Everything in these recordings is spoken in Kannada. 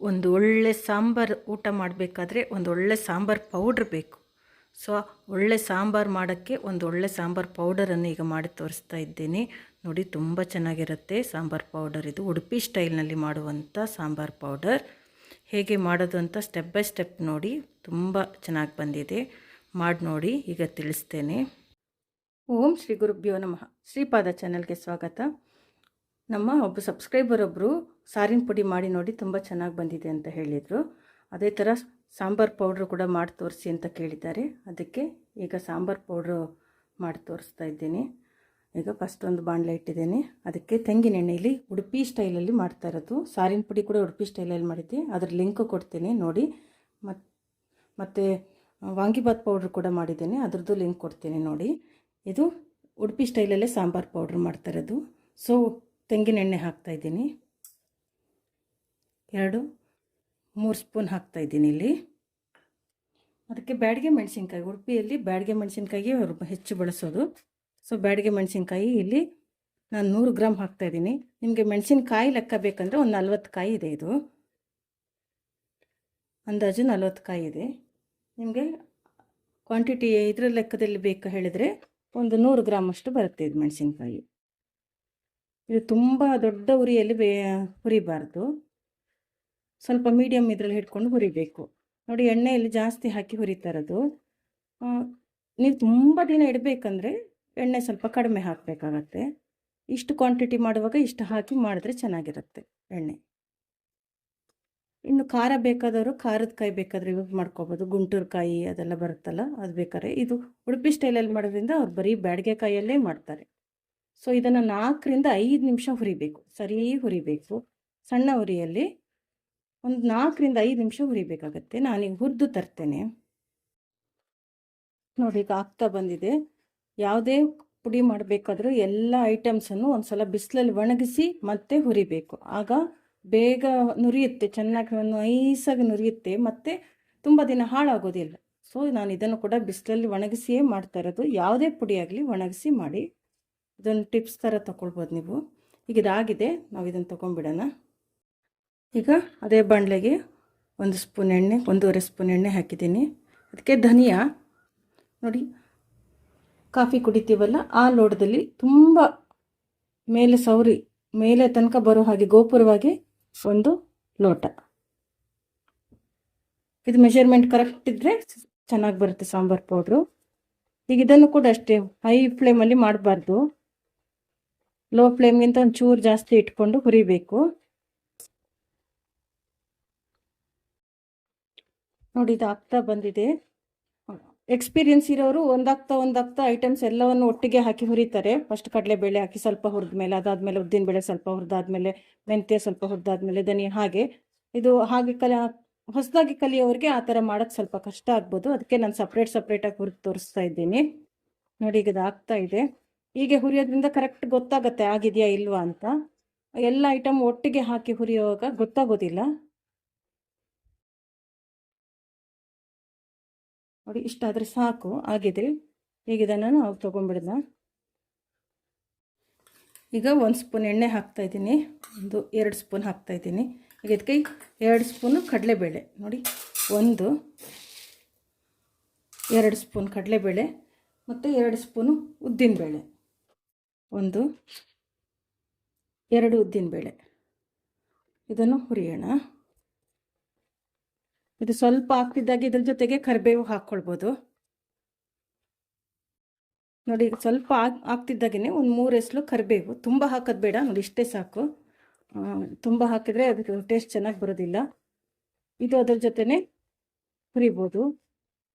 ಒಂದು ಒಳ್ಳೆ ಸಾಂಬಾರು ಊಟ ಮಾಡಬೇಕಾದ್ರೆ ಒಂದು ಒಳ್ಳೆ ಸಾಂಬಾರು ಪೌಡ್ರ್ ಬೇಕು. ಸೊ, ಒಳ್ಳೆ ಸಾಂಬಾರು ಮಾಡೋಕ್ಕೆ ಒಂದು ಒಳ್ಳೆ ಸಾಂಬಾರು ಪೌಡರನ್ನು ಈಗ ಮಾಡಿ ತೋರಿಸ್ತಾ ಇದ್ದೀನಿ. ನೋಡಿ, ತುಂಬ ಚೆನ್ನಾಗಿರುತ್ತೆ ಸಾಂಬಾರು ಪೌಡರ್ ಇದು. ಉಡುಪಿ ಸ್ಟೈಲ್ನಲ್ಲಿ ಮಾಡುವಂಥ ಸಾಂಬಾರು ಪೌಡರ್. ಹೇಗೆ ಮಾಡೋದು ಅಂತ ಸ್ಟೆಪ್ ಬೈ ಸ್ಟೆಪ್ ನೋಡಿ. ತುಂಬ ಚೆನ್ನಾಗಿ ಬಂದಿದೆ. ಮಾಡಿ ನೋಡಿ, ಈಗ ತಿಳಿಸ್ತೇನೆ. ಓಂ ಶ್ರೀ ಗುರುಭ್ಯೋ ನಮಃ. ಶ್ರೀಪಾದ ಚಾನಲ್ಗೆ ಸ್ವಾಗತ. ನಮ್ಮ ಒಬ್ಬ ಸಬ್ಸ್ಕ್ರೈಬರ್ ಒಬ್ಬರು ಸಾರಿನ ಪುಡಿ ಮಾಡಿ ನೋಡಿ ತುಂಬ ಚೆನ್ನಾಗಿ ಬಂದಿದೆ ಅಂತ ಹೇಳಿದರು. ಅದೇ ಥರ ಸಾಂಬಾರು ಪೌಡ್ರು ಕೂಡ ಮಾಡಿ ತೋರಿಸಿ ಅಂತ ಕೇಳಿದ್ದಾರೆ. ಅದಕ್ಕೆ ಈಗ ಸಾಂಬಾರು ಪೌಡ್ರು ಮಾಡಿ ತೋರಿಸ್ತಾ ಇದ್ದೀನಿ. ಈಗ ಫಸ್ಟ್ ಒಂದು ಬಾಣಲೆ ಇಟ್ಟಿದ್ದೀನಿ. ಅದಕ್ಕೆ ತೆಂಗಿನ ಎಣ್ಣೆಯಲ್ಲಿ ಉಡುಪಿ ಸ್ಟೈಲಲ್ಲಿ ಮಾಡ್ತಾ ಇರೋದು. ಸಾರಿನ ಪುಡಿ ಕೂಡ ಉಡುಪಿ ಸ್ಟೈಲಲ್ಲಿ ಮಾಡಿದ್ದೆ. ಅದ್ರ ಲಿಂಕು ಕೊಡ್ತೀನಿ, ನೋಡಿ. ಮತ್ತು ಮತ್ತು ವಾಂಗಿಬಾತ್ ಪೌಡ್ರ್ ಕೂಡ ಮಾಡಿದ್ದೀನಿ. ಅದ್ರದ್ದು ಲಿಂಕ್ ಕೊಡ್ತೀನಿ, ನೋಡಿ. ಇದು ಉಡುಪಿ ಸ್ಟೈಲಲ್ಲೇ ಸಾಂಬಾರು ಪೌಡ್ರ್ ಮಾಡ್ತಾ ಇರೋದು. ಸೊ ತೆಂಗಿನ ಎಣ್ಣೆ ಹಾಕ್ತಾಯಿದ್ದೀನಿ ಎರಡು, ಮೂರು ಸ್ಪೂನ್ ಹಾಕ್ತಾಯಿದ್ದೀನಿ ಇಲ್ಲಿ. ಅದಕ್ಕೆ ಬ್ಯಾಡಿಗೆ ಮೆಣಸಿನ್ಕಾಯಿ, ಉಡುಪಿಯಲ್ಲಿ ಬ್ಯಾಡಿಗೆ ಮೆಣಸಿನ್ಕಾಯಿ ಅವರು ಹೆಚ್ಚು ಬಳಸೋದು. ಸೊ ಬ್ಯಾಡಿಗೆ ಮೆಣಸಿನ್ಕಾಯಿ ಇಲ್ಲಿ ನಾನು ನೂರು ಗ್ರಾಮ್ ಹಾಕ್ತಾಯಿದ್ದೀನಿ ನಿಮಗೆ ಮೆಣಸಿನ್ಕಾಯಿ ಲೆಕ್ಕ ಬೇಕಂದರೆ ಒಂದು ನಲ್ವತ್ತು ಕಾಯಿ ಇದೆ ಇದು. ಅಂದಾಜು ನಲ್ವತ್ತು ಕಾಯಿ ಇದೆ. ನಿಮಗೆ ಕ್ವಾಂಟಿಟಿ ಇದರ ಲೆಕ್ಕದಲ್ಲಿ ಬೇಕು ಹೇಳಿದರೆ ಒಂದು ನೂರು ಗ್ರಾಮ್ ಅಷ್ಟು ಬರುತ್ತೆ ಇದು ಮೆಣಸಿನ್ಕಾಯಿ. ಇದು ತುಂಬ ದೊಡ್ಡ ಉರಿಯಲ್ಲಿ ಬೇ ಹುರಿಬಾರ್ದು ಸ್ವಲ್ಪ ಮೀಡಿಯಮ್ ಇದರಲ್ಲಿ ಹಿಡ್ಕೊಂಡು ಹುರಿಬೇಕು ನೋಡಿ, ಎಣ್ಣೆಯಲ್ಲಿ ಜಾಸ್ತಿ ಹಾಕಿ ಹುರಿತಾರದು ನೀವು ತುಂಬ ದಿನ ಇಡಬೇಕಂದ್ರೆ ಎಣ್ಣೆ ಸ್ವಲ್ಪ ಕಡಿಮೆ ಹಾಕಬೇಕಾಗತ್ತೆ. ಇಷ್ಟು ಕ್ವಾಂಟಿಟಿ ಮಾಡುವಾಗ ಇಷ್ಟು ಹಾಕಿ ಮಾಡಿದ್ರೆ ಚೆನ್ನಾಗಿರುತ್ತೆ ಎಣ್ಣೆ. ಇನ್ನು ಖಾರ ಬೇಕಾದವರು ಖಾರದ ಕಾಯಿ ಬೇಕಾದರೆ ಯೂಸ್ ಮಾಡ್ಕೋಬೋದು. ಗುಂಟೂರು ಕಾಯಿ ಅದೆಲ್ಲ ಬರುತ್ತಲ್ಲ, ಅದು ಬೇಕಾದ್ರೆ. ಇದು ಉಡುಪಿ ಸ್ಟೈಲಲ್ಲಿ ಮಾಡೋದ್ರಿಂದ ಅವ್ರು ಬರೀ ಬ್ಯಾಡಿಗೆ ಕಾಯಲ್ಲೇ ಮಾಡ್ತಾರೆ. ಸೊ ಇದನ್ನು ನಾಲ್ಕರಿಂದ ಐದು ನಿಮಿಷ ಹುರಿಬೇಕು. ಸರಿ ಹುರಿಬೇಕು. ಸಣ್ಣ ಹುರಿಯಲ್ಲಿ ಒಂದು ನಾಲ್ಕರಿಂದ ಐದು ನಿಮಿಷ ಹುರಿಬೇಕಾಗತ್ತೆ. ನಾನೀಗ ಹುರಿದು ತರ್ತೇನೆ. ನೋಡಿ, ಈಗ ಆಗ್ತಾ ಬಂದಿದೆ. ಯಾವುದೇ ಪುಡಿ ಮಾಡಬೇಕಾದ್ರೂ ಎಲ್ಲ ಐಟಮ್ಸನ್ನು ಒಂದು ಸಲ ಬಿಸಿಲಲ್ಲಿ ಒಣಗಿಸಿ ಮತ್ತೆ ಹುರಿಬೇಕು. ಆಗ ಬೇಗ ನುರಿಯುತ್ತೆ, ಚೆನ್ನಾಗಿ ಒಂದು ಐಸಾಗಿ ನುರಿಯುತ್ತೆ, ಮತ್ತು ತುಂಬ ದಿನ ಹಾಳಾಗೋದಿಲ್ಲ. ಸೊ ನಾನು ಇದನ್ನು ಕೂಡ ಬಿಸಿಲಲ್ಲಿ ಒಣಗಿಸಿಯೇ ಮಾಡ್ತಾ ಇರೋದು. ಯಾವುದೇ ಪುಡಿ ಆಗಲಿ ಒಣಗಿಸಿ ಮಾಡಿ ಇದೊಂದು ಟಿಪ್ಸ್ ಥರ ತೊಗೊಳ್ಬೋದು ನೀವು. ಈಗ ಇದಾಗಿದೆ, ನಾವು ಇದನ್ನು ತೊಗೊಂಡ್ಬಿಡೋಣ. ಈಗ ಅದೇ ಬಾಣಲೆಗೆ ಒಂದು ಸ್ಪೂನ್ ಎಣ್ಣೆ, ಒಂದೂವರೆ ಸ್ಪೂನ್ ಎಣ್ಣೆ ಹಾಕಿದ್ದೀನಿ. ಅದಕ್ಕೆ ಧನಿಯಾ. ನೋಡಿ, ಕಾಫಿ ಕುಡಿತೀವಲ್ಲ, ಆ ಲೋಟದಲ್ಲಿ ತುಂಬ ಮೇಲೆ ಸೌರಿ, ಮೇಲೆ ತನಕ ಬರೋ ಹಾಗೆ ಗೋಪುರವಾಗಿ ಒಂದು ಲೋಟ. ಇದು ಮೆಷರ್ಮೆಂಟ್ ಕರೆಕ್ಟ್ ಇದ್ದರೆ ಚೆನ್ನಾಗಿ ಬರುತ್ತೆ ಸಾಂಬಾರು ಪೌಡ್ರು. ಈಗ ಇದನ್ನು ಕೂಡ ಅಷ್ಟೇ ಹೈ ಫ್ಲೇಮಲ್ಲಿ ಮಾಡಬಾರ್ದು. ಲೋ ಫ್ಲೇಮ್ಗಿಂತ ಒಂದು ಚೂರು ಜಾಸ್ತಿ ಇಟ್ಕೊಂಡು ಹುರಿಬೇಕು. ನೋಡಿ ಇದು ಆಗ್ತಾ ಬಂದಿದೆ. ಎಕ್ಸ್ಪೀರಿಯನ್ಸ್ ಇರೋರು ಒಂದಾಗ್ತಾ ಒಂದಾಗ್ತಾ ಐಟಮ್ಸ್ ಎಲ್ಲವನ್ನು ಒಟ್ಟಿಗೆ ಹಾಕಿ ಹುರಿತಾರೆ. ಫಸ್ಟ್ ಕಡಲೆಬೇಳೆ ಹಾಕಿ ಸ್ವಲ್ಪ ಹುರಿದ್ಮೇಲೆ, ಅದಾದಮೇಲೆ ಉದ್ದಿನಬೇಳೆ ಸ್ವಲ್ಪ ಹುರಿದಾದ್ಮೇಲೆ, ಮೆಂತ್ಯ ಸ್ವಲ್ಪ ಹುರಿದಾದ್ಮೇಲೆ, ಧನಿಯಾ ಹಾಗೆ. ಇದು ಹಾಗೆ ಕಲ, ಹೊಸದಾಗಿ ಕಲಿಯೋರಿಗೆ ಆ ಥರ ಮಾಡೋಕ್ಕೆ ಸ್ವಲ್ಪ ಕಷ್ಟ ಆಗ್ಬೋದು. ಅದಕ್ಕೆ ನಾನು ಸಪ್ರೇಟ್ ಸಪ್ರೇಟಾಗಿ ಹುರಿದು ತೋರಿಸ್ತಾ ಇದ್ದೀನಿ. ನೋಡಿ ಈಗ ಇದು ಆಗ್ತಾ ಇದೆ. ಹೀಗೆ ಹುರಿಯೋದ್ರಿಂದ ಕರೆಕ್ಟ್ ಗೊತ್ತಾಗತ್ತೆ ಆಗಿದೆಯಾ ಇಲ್ವಾ ಅಂತ. ಎಲ್ಲ ಐಟಮ್ ಒಟ್ಟಿಗೆ ಹಾಕಿ ಹುರಿಯೋವಾಗ ಗೊತ್ತಾಗೋದಿಲ್ಲ. ನೋಡಿ, ಇಷ್ಟಾದರೆ ಸಾಕು, ಆಗಿದೆ. ಈಗ ಇದನ್ನು ನಾವು ತೊಗೊಂಡ್ಬಿಡ್ದ ಈಗ ಒಂದು ಸ್ಪೂನ್ ಎಣ್ಣೆ ಹಾಕ್ತಾ ಇದ್ದೀನಿ. ಒಂದು, ಎರಡು ಸ್ಪೂನ್ ಹಾಕ್ತಾ ಇದ್ದೀನಿ. ಈಗ ಇದಕ್ಕೆ ಎರಡು ಸ್ಪೂನು ಕಡಲೆಬೇಳೆ. ನೋಡಿ, ಒಂದು, ಎರಡು ಸ್ಪೂನ್ ಕಡಲೆಬೇಳೆ, ಮತ್ತು ಎರಡು ಸ್ಪೂನು ಉದ್ದಿನಬೇಳೆ. ಒಂದು, ಎರಡು ಉದ್ದಿನಬೇಳೆ ಇದನ್ನು ಹುರಿಯೋಣ. ಇದು ಸ್ವಲ್ಪ ಹಾಕ್ತಿದ್ದಾಗೆ ಇದ್ರ ಜೊತೆಗೆ ಕರಿಬೇವು ಹಾಕ್ಕೊಳ್ಬೋದು. ನೋಡಿ ಸ್ವಲ್ಪ ಹಾಕ್ತಿದ್ದಾಗೇ ಒಂದು ಮೂರು ಎಸ್ಲು ಕರಿಬೇವು. ತುಂಬ ಹಾಕೋದು ಬೇಡ, ನೋಡಿ, ಇಷ್ಟೇ ಸಾಕು. ತುಂಬ ಹಾಕಿದರೆ ಅದಕ್ಕೆ ಟೇಸ್ಟ್ ಚೆನ್ನಾಗಿ ಬರೋದಿಲ್ಲ. ಇದು ಅದ್ರ ಜೊತೆನೆ ಹುರಿಬೋದು.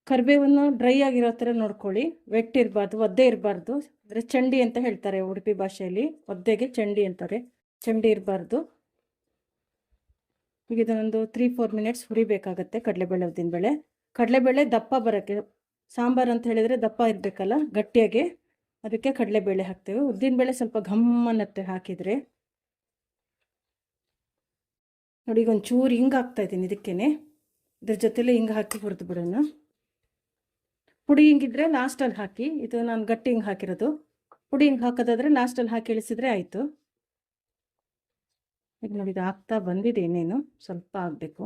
ಕರಿಬೇವನ್ನು ಡ್ರೈ ಆಗಿರೋ ಥರ ನೋಡ್ಕೊಳ್ಳಿ. ವೆಟ್ ಇರಬಾರ್ದು, ಒದ್ದೆ ಇರಬಾರ್ದು. ಅಂದರೆ ಚಂಡಿ ಅಂತ ಹೇಳ್ತಾರೆ ಉಡುಪಿ ಭಾಷೆಯಲ್ಲಿ. ಒದ್ದೆಗೆ ಚಂಡಿ ಅಂತಾರೆ. ಚಂಡಿ ಇರಬಾರ್ದು. ಈಗ ಇದನ್ನೊಂದು ತ್ರೀ ಫೋರ್ ಮಿನಿಟ್ಸ್ ಹುರಿಬೇಕಾಗತ್ತೆ ಕಡಲೆಬೇಳೆ ಉದ್ದಿನಬೇಳೆ ಕಡಲೆಬೇಳೆ ದಪ್ಪ ಬರೋಕ್ಕೆ, ಸಾಂಬಾರು ಅಂತ ಹೇಳಿದರೆ ದಪ್ಪ ಇರಬೇಕಲ್ಲ, ಗಟ್ಟಿಯಾಗಿ ಅದಕ್ಕೆ ಕಡಲೆಬೇಳೆ ಹಾಕ್ತೇವೆ. ಉದ್ದಿನಬೇಳೆ ಸ್ವಲ್ಪ ಘಮ್ಮನ್ನತ್ತೆ ಹಾಕಿದರೆ. ನೋಡಿ ಈಗ ಒಂಚೂರು ಚೂರು ಹಿಂಗೆ ಹಾಕ್ತಾ ಇದ್ದೀನಿ ಇದಕ್ಕೇನೆ. ಇದ್ರ ಜೊತೆಲಿ ಹಿಂಗೆ ಹಾಕಿ ಹುರಿದು ಬಿಡೋಣ. ಪುಡಿ ಹಿಂಗಿದ್ರೆ ಲಾಸ್ಟಲ್ಲಿ ಹಾಕಿ, ಇದು ನಾನು ಗಟ್ಟಿ ಹಿಂಗೆ ಹಾಕಿರೋದು. ಪುಡಿ ಹಿಂಗೆ ಹಾಕೋದಾದ್ರೆ ಲಾಸ್ಟಲ್ಲಿ ಹಾಕಿ ಇಳಿಸಿದ್ರೆ ಆಯಿತು. ಈಗ ನೋಡಿ ಇದು ಆಗ್ತಾ ಬಂದಿದೆ ಇನ್ನೇನು, ಸ್ವಲ್ಪ ಆಗಬೇಕು.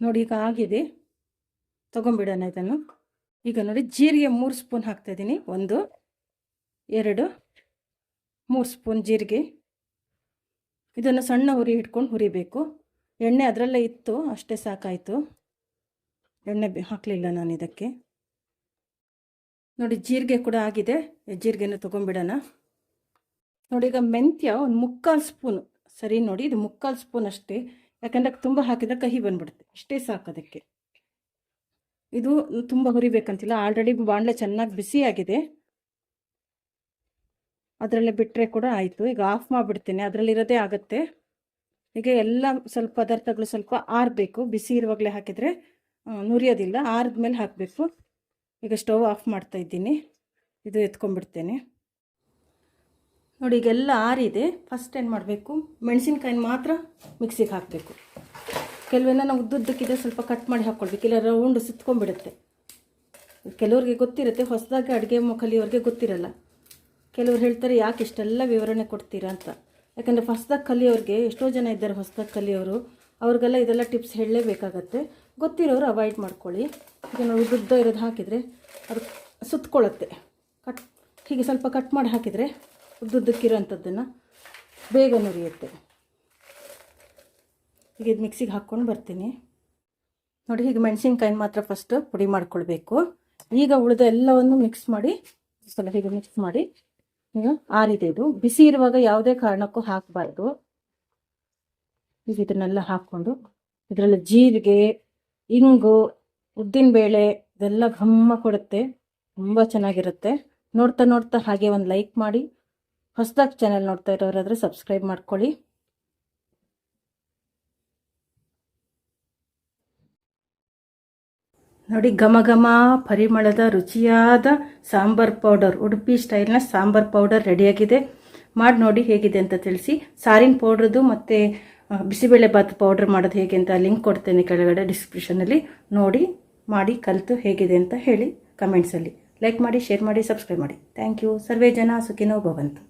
ನೋಡಿ ಈಗ ಆಗಿದೆ. ತೊಗೊಂಬಿಡೋಣ ಇದನ್ನು. ಈಗ ನೋಡಿ ಜೀರಿಗೆ ಮೂರು ಸ್ಪೂನ್ ಹಾಕ್ತಾಯಿದ್ದೀನಿ ಒಂದು, ಎರಡು, ಮೂರು ಸ್ಪೂನ್ ಜೀರಿಗೆ. ಇದನ್ನು ಸಣ್ಣ ಹುರಿ ಇಟ್ಕೊಂಡು ಹುರಿಬೇಕು. ಎಣ್ಣೆ ಅದರಲ್ಲೇ ಇತ್ತು, ಅಷ್ಟೇ ಸಾಕಾಯಿತು. ಎಣ್ಣೆ ಹಾಕಲಿಲ್ಲ ನಾನು ಇದಕ್ಕೆ. ನೋಡಿ ಜೀರಿಗೆ ಕೂಡ ಆಗಿದೆ. ಜೀರಿಗೆನ ತೊಗೊಂಬಿಡೋಣ ನೋಡಿ ಈಗ ಮೆಂತ್ಯ ಒಂದು ಮುಕ್ಕಾಲು ಸ್ಪೂನು. ಸರಿ ನೋಡಿ, ಇದು ಮುಕ್ಕಾಲು ಸ್ಪೂನ್ ಅಷ್ಟೇ. ಯಾಕಂದ್ರೆ ತುಂಬ ಹಾಕಿದ್ರೆ ಕಹಿ ಬಂದ್ಬಿಡುತ್ತೆ. ಇಷ್ಟೇ ಸಾಕು ಅದಕ್ಕೆ. ಇದು ತುಂಬ ಹುರಿಬೇಕಂತಿಲ್ಲ. ಆಲ್ರೆಡಿ ಬಾಣಲೆ ಚೆನ್ನಾಗಿ ಬಿಸಿಯಾಗಿದೆ. ಅದರಲ್ಲೇ ಬಿಟ್ಟರೆ ಕೂಡ ಆಯಿತು. ಈಗ ಆಫ್ ಮಾಡಿಬಿಡ್ತೀನಿ. ಅದರಲ್ಲಿರೋದೇ ಆಗುತ್ತೆ. ಈಗ ಎಲ್ಲ ಸ್ವಲ್ಪ ಪದಾರ್ಥಗಳು ಸ್ವಲ್ಪ ಆರಬೇಕು. ಬಿಸಿ ಇರುವಾಗಲೇ ಹಾಕಿದರೆ ನುರಿಯೋದಿಲ್ಲ ಆರಿದ್ಮೇಲೆ ಹಾಕಬೇಕು. ಈಗ ಸ್ಟವ್ ಆಫ್ ಮಾಡ್ತಾ ಇದ್ದೀನಿ. ಇದು ಎತ್ಕೊಂಡ್ಬಿಡ್ತೇನೆ. ನೋಡಿ, ಈಗೆಲ್ಲ ಆರಿದೆ. ಫಸ್ಟ್ ಏನು ಮಾಡಬೇಕು? ಮೆಣಸಿನ್ಕಾಯಿನ ಮಾತ್ರ ಮಿಕ್ಸಿಗೆ ಹಾಕಬೇಕು. ಕೆಲವೆಲ್ಲ ನಾವು ಉದ್ದುದ್ದಕ್ಕಿದೆ ಸ್ವಲ್ಪ ಕಟ್ ಮಾಡಿ ಹಾಕ್ಕೊಳ್ಬೇಕು ಇಲ್ಲ, ರೌಂಡ್ ಸುತ್ಕೊಂಡ್ಬಿಡುತ್ತೆ. ಕೆಲವ್ರಿಗೆ ಗೊತ್ತಿರುತ್ತೆ, ಹೊಸದಾಗಿ ಅಡುಗೆ ಕಲಿಯೋರಿಗೆ ಗೊತ್ತಿರಲ್ಲ. ಕೆಲವ್ರು ಹೇಳ್ತಾರೆ, ಯಾಕೆ ಇಷ್ಟೆಲ್ಲ ವಿವರಣೆ ಕೊಡ್ತೀರಾ? ಅಂತ. ಯಾಕಂದರೆ, ಹೊಸ್ದಾಗಿ ಕಲಿಯೋರಿಗೆ, ಎಷ್ಟೋ ಜನ ಇದ್ದಾರೆ ಹೊಸ್ದಾಗಿ ಕಲಿಯೋರು. ಅವ್ರಿಗೆಲ್ಲ ಇದೆಲ್ಲ ಟಿಪ್ಸ್ ಹೇಳಲೇಬೇಕಾಗತ್ತೆ. ಗೊತ್ತಿರೋರು ಅವಾಯ್ಡ್ ಮಾಡ್ಕೊಳ್ಳಿ. ಈಗ ನಾವು ಉದ್ದ ಇರೋದು ಹಾಕಿದರೆ ಅದು ಸುತ್ತಕೊಳ್ಳುತ್ತೆ ಕಟ್, ಹೀಗೆ ಸ್ವಲ್ಪ ಕಟ್ ಮಾಡಿ ಹಾಕಿದರೆ ಉದ್ದುದ್ದಕ್ಕಿರೋಂಥದ್ದನ್ನು ಬೇಗ ನುರಿಯುತ್ತೆ. ಈಗ ಇದು ಮಿಕ್ಸಿಗೆ ಹಾಕ್ಕೊಂಡು ಬರ್ತೀನಿ. ನೋಡಿ, ಹೀಗೆ ಮೆಣಸಿನ್ಕಾಯಿನ ಮಾತ್ರ ಫಸ್ಟ್ ಪುಡಿ ಮಾಡ್ಕೊಳ್ಬೇಕು. ಈಗ ಉಳಿದ ಎಲ್ಲವನ್ನು ಮಿಕ್ಸ್ ಮಾಡಿ, ಸ್ವಲ್ಪ ಹೀಗೆ ಮಿಕ್ಸ್ ಮಾಡಿ, ಈಗ ಆರಿದೆ ಇದು. ಬಿಸಿ ಇರುವಾಗ ಯಾವುದೇ ಕಾರಣಕ್ಕೂ ಹಾಕಬಾರ್ದು. ಇದನ್ನೆಲ್ಲ ಹಾಕ್ಕೊಂಡು, ಇದರಲ್ಲಿ ಜೀರಿಗೆ, ಇಂಗು ಉದ್ದಿನಬೇಳೆ ಇದೆಲ್ಲ ಘಮ್ಮ ಕೊಡುತ್ತೆ. ತುಂಬ ಚೆನ್ನಾಗಿರುತ್ತೆ. ನೋಡ್ತಾ ನೋಡ್ತಾ ಹಾಗೆ ಒಂದು ಲೈಕ್ ಮಾಡಿ. ಹೊಸದಾಗಿ ಚಾನೆಲ್ ನೋಡ್ತಾ ಇರೋರಾದರೆ ಸಬ್ಸ್ಕ್ರೈಬ್ ಮಾಡ್ಕೊಳ್ಳಿ. ನೋಡಿ, ಘಮ ಘಮ ಪರಿಮಳದ ರುಚಿಯಾದ ಸಾಂಬಾರ್ ಪೌಡರ್. ಉಡುಪಿ ಸ್ಟೈಲ್ನ ಸಾಂಬಾರ್ ಪೌಡರ್ ರೆಡಿಯಾಗಿದೆ. ಮಾಡಿ ನೋಡಿ ಹೇಗಿದೆ ಅಂತ ತಿಳಿಸಿ. ಸಾರಿನ ಪೌಡ್ರದ್ದು ಮತ್ತು ಬಿಸಿಬೇಳೆ ಬಾತ್ ಪೌಡ್ರ್ ಮಾಡೋದು ಹೇಗೆ ಅಂತ ಲಿಂಕ್ ಕೊಡ್ತೇನೆ ಕೆಳಗಡೆ ಡಿಸ್ಕ್ರಿಪ್ಷನಲ್ಲಿ ನೋಡಿ, ಮಾಡಿ, ಕಲಿತು ಹೇಗಿದೆ ಅಂತ ಹೇಳಿ ಕಮೆಂಟ್ಸಲ್ಲಿ ಲೈಕ್ ಮಾಡಿ ಶೇರ್ ಮಾಡಿ ಸಬ್ಸ್ಕ್ರೈಬ್ ಮಾಡಿ. ಥ್ಯಾಂಕ್ ಯು ಸರ್ವೇ ಜನ ಸುಖಿನೋ ಭವಂತು.